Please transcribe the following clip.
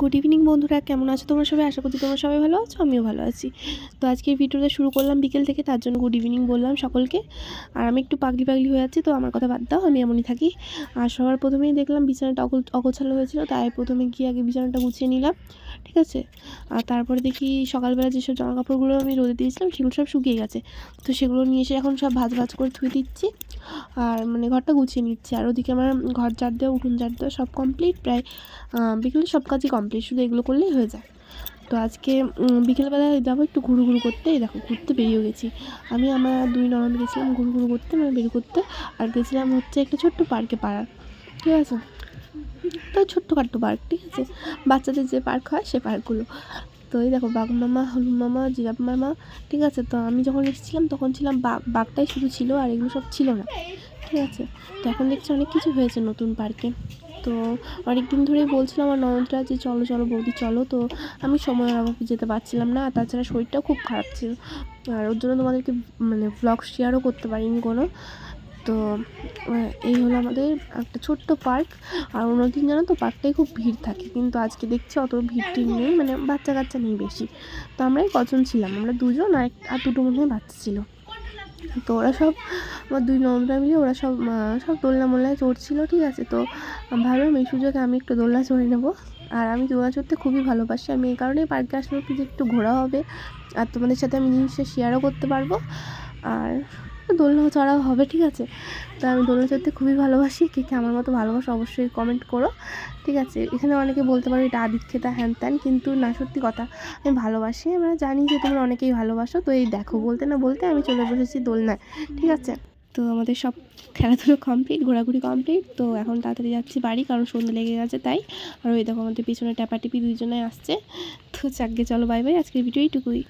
Good evening বন্ধুরা। কেমন আছো তোমরা সবাই? আশা করছি তোমরা সবাই ভালো আছো, আমিও ভালো আছি। তো আজকের ভিডিওটা শুরু করলাম বিকেল থেকে, তার জন্য গুড ইভিনিং বললাম সকলকে। আর আমি একটু পাগলি পাগলি হয়ে যাচ্ছি তো আমার কথা বাদ দাও, আমি এমনই থাকি। আর সবার প্রথমেই দেখলাম বিছানাটা অগল, অগোছালো হয়েছিল, তাই প্রথমে গিয়ে আগে বিছানাটা গুছিয়ে নিলাম, ঠিক আছে? আর তারপরে দেখি সকালবেলা যেসব জামা কাপড়গুলো আমি রোদে দিয়েছিলাম, সেগুলো সব শুকিয়ে গেছে। তো সেগুলো নিয়ে এসে এখন সব ভাজ ভাজ করে ধুয়ে দিচ্ছি। আর মানে ঘরটা গুছিয়ে নিচ্ছি। আর ওদিকে আমার ঘর ঝাড় দেওয়া, উঠুন ঝাড় দেওয়া সব কমপ্লিট প্রায় বিকেলে সব কাজই কমপ্লিট শুধু এগুলো করলেই হয়ে যায়। তো আজকে বিকেলবেলা যাব একটু ঘুরু ঘুরু করতে। এই দেখো, ঘুরতে বেরিয়ে গেছি। আমি আমার দুই ননদ গেছিলাম ঘুরু ঘুরু করতে মানে বের করতে। আর গেছিলাম হচ্ছে একটা ছোট্ট পার্কে পাড়ার। ঠিক আছে? তো ছোট্টখাট্টো পার্ক ঠিক আছে? বাচ্চাদের যে পার্ক হয়, সে পার্কগুলো তো এই দেখো বাঘ মামা, হলুদ মামা জিরাপ মামা, ঠিক আছে? তো আমি যখন এসেছিলাম, তখন ছিলাম বাঘ বাঘটাই শুধু ছিল আর এগুলো সব ছিল না, ঠিক আছে? তো এখন দেখছি অনেক কিছু হয়েছে নতুন পার্কে। তো অনেক দিন ধরেই বলছিল আমার ননদরা যে, চলো চলো বৌদি, চলো। তো আমি সময়ের অভাবে যেতে পারছিলাম না তাছাড়া শরীরটাও খুব খারাপ ছিল। আর ওর জন্য তোমাদেরকে মানে ব্লগ শেয়ারও করতে পারিনি কোনো। তো এই হলো আমাদের একটা ছোট্ট পার্ক। আর অন্যদিন জানো তো পার্কটাই খুব ভিড় থাকে। কিন্তু আজকে দেখছি অত ভিড় টিড় নেই মানে বাচ্চা কাচ্চা নেই বেশি। তো আমরাই কজন ছিলাম। আমরা দুজন আর আর দুটো মনে বাচ্চা ছিল। তো ওরা সব আমার দুই নন্দরা মিলে ওরা সব সব দোলনা মোল্লায় চড়ছিল, ঠিক আছে? তো ভাবলাম এই সুযোগে আমি একটু দোলনা চড়ে নেব। আর আমি দোলনা চড়তে খুবই ভালোবাসি। আমি এই কারণেই পার্কে আসলে একটু যে একটু ঘোরা হবে। আর তোমাদের সাথে আমি জিনিসটা শেয়ারও করতে পারব। আর দোলনা চড়াও হবে, ঠিক আছে? তো আমি দোলনা চড়তে খুবই ভালোবাসি, কে কে আমার মতো ভালোবাসো অবশ্যই কমেন্ট করো, ঠিক আছে? এখানে অনেকে বলতে পারো এটা আদিক্ষেতা হ্যান ত্যান, কিন্তু না, সত্যি কথা, আমি ভালোবাসি, আমরা জানি যে তোমরা অনেকেই ভালোবাসো, তো এই দেখো, বলতে না বলতে আমি চলে বসেছি দোলনায়, ঠিক আছে? তো আমাদের সব খেলাধুলো কমপ্লিট ঘোরাঘুরি কমপ্লিট তো এখন তাড়াতাড়ি যাচ্ছি বাড়ি, কারণ সন্ধ্যে লেগে গেছে তাই, আর ওই দেখো আমাদের পিছনে ট্যাপাটিপি দুইজনে আসছে, তো চাকগে চলো বাই বাই আজকের ভিডিও এইটুকুই।